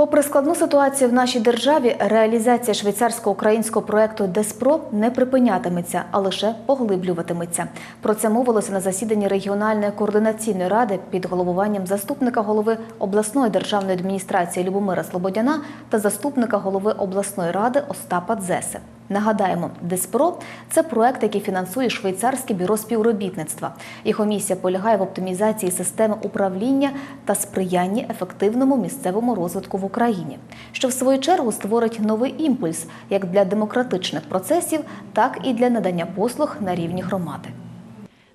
Попри складну ситуацію в нашій державі, реалізація швейцарсько-українського проекту Деспро не припинятиметься, а лише поглиблюватиметься. Про це мовилося на засіданні регіональної координаційної ради під головуванням заступника голови обласної державної адміністрації Любомира Слободяна та заступника голови обласної ради Остапа Дзеси. Нагадаємо, Деспро це проект, який фінансує швейцарське бюро співробітництва. Його місія полягає в оптимізації системи управління та сприянні ефективному місцевому розвитку в Україні, що в свою чергу створить новий імпульс як для демократичних процесів, так і для надання послуг на рівні громади.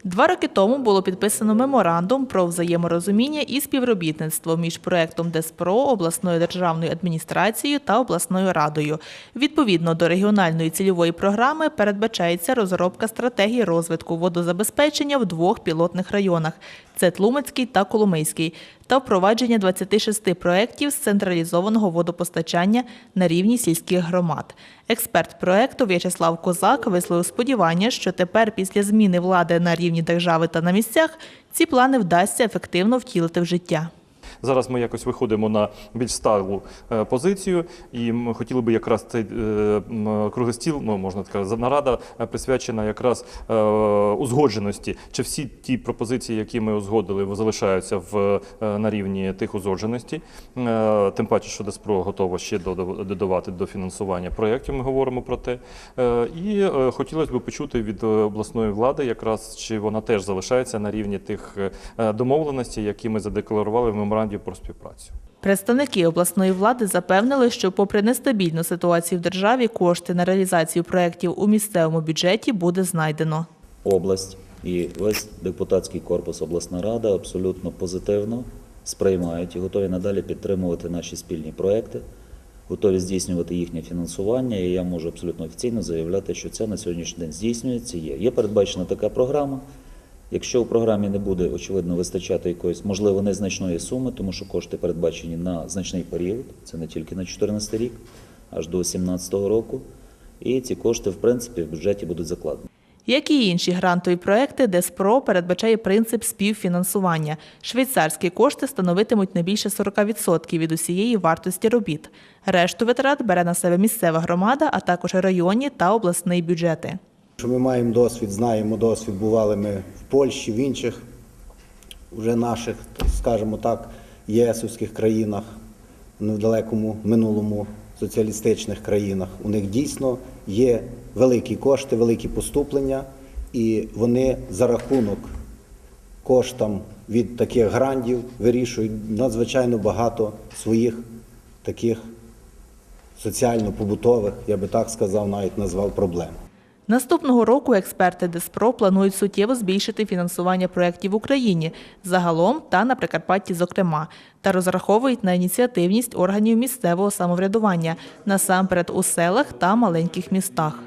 Два роки тому було підписано меморандум про взаєморозуміння і співробітництво між проектом Деспро, обласною державною адміністрацією та обласною радою. Відповідно до регіональної цільової програми передбачається розробка стратегії розвитку водозабезпечення в двох пілотних районах це Тлумацький та Коломийський, та впровадження 26 проєктів з централізованого водопостачання на рівні сільських громад. Експерт проєкту В'ячеслав Козак висловив сподівання, що тепер, після зміни влади на рівні держави та на місцях, ці плани вдасться ефективно втілити в життя. Зараз ми якось виходимо на більш сталу е, позицію, і ми хотіли би якраз цей е, круглий стіл, ну можна сказати, нарада е, присвячена якраз узгодженості. Чи всі ті пропозиції, які ми узгодили, залишаються в на рівні тих узгодженості? Тим паче, що Деспро готово ще додав- додавати до фінансування проєктів. Ми говоримо про те. І хотілося б почути від обласної влади, якраз чи вона теж залишається на рівні тих домовленостей, які ми задекларували в меморандумі про співпрацю. Представники обласної влади запевнили, що попри нестабільну ситуацію в державі, кошти на реалізацію проєктів у місцевому бюджеті буде знайдено. область і весь депутатський корпус обласна рада абсолютно позитивно сприймають і готові надалі підтримувати наші спільні проекти, готові здійснювати їхнє фінансування. І я можу абсолютно офіційно заявляти, що це на сьогоднішній день здійснюється. Є, є передбачена така програма. Якщо у програмі не буде очевидно вистачати якоїсь, можливо, незначної суми, тому що кошти передбачені на значний період, це не тільки на 2014 рік, аж до 2017 року. І ці кошти, в принципі, в бюджеті будуть закладені. Як і інші грантові проекти, Деспро передбачає принцип співфінансування. Швейцарські кошти становитимуть не більше 40% від усієї вартості робіт. Решту витрат бере на себе місцева громада, а також районні та обласний бюджети. Що ми маємо досвід, знаємо досвід, бували ми в Польщі, в інших вже наших, скажімо так, єсовських країнах, в недалекому минулому соціалістичних країнах. У них дійсно є великі кошти, великі поступлення, і вони за рахунок коштам від таких грантів вирішують надзвичайно багато своїх таких соціально-побутових, я би так сказав, навіть назвав проблем. Наступного року експерти Деспро планують суттєво збільшити фінансування проєктів в Україні загалом та на Прикарпатті, зокрема, та розраховують на ініціативність органів місцевого самоврядування насамперед у селах та маленьких містах.